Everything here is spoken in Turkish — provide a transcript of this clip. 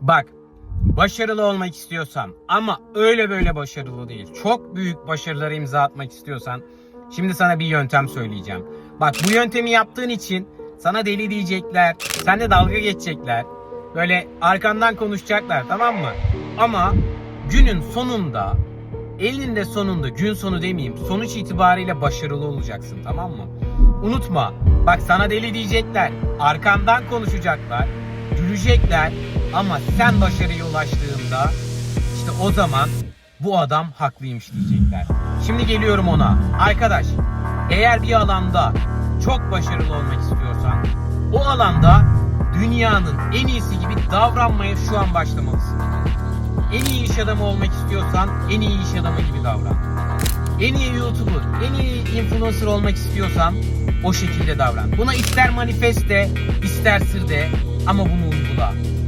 Bak başarılı olmak istiyorsan ama öyle böyle başarılı değil. Çok büyük başarılara imza atmak istiyorsan şimdi sana bir yöntem söyleyeceğim. Bak bu yöntemi yaptığın için sana deli diyecekler. Seninle dalga geçecekler. Böyle arkandan konuşacaklar tamam mı? Ama günün sonunda elinde sonunda gün sonu demeyeyim sonuç itibariyle başarılı olacaksın tamam mı? Unutma bak sana deli diyecekler. Arkandan konuşacaklar. Gülecekler. Ama sen başarıya ulaştığında işte o zaman bu adam haklıymış diyecekler. Şimdi geliyorum ona. Arkadaş eğer bir alanda çok başarılı olmak istiyorsan o alanda dünyanın en iyisi gibi davranmaya şu an başlamalısın. En iyi iş adamı olmak istiyorsan en iyi iş adamı gibi davran. En iyi YouTuber, en iyi influencer olmak istiyorsan o şekilde davran. Buna ister manifeste, ister sır de 阿木木木的。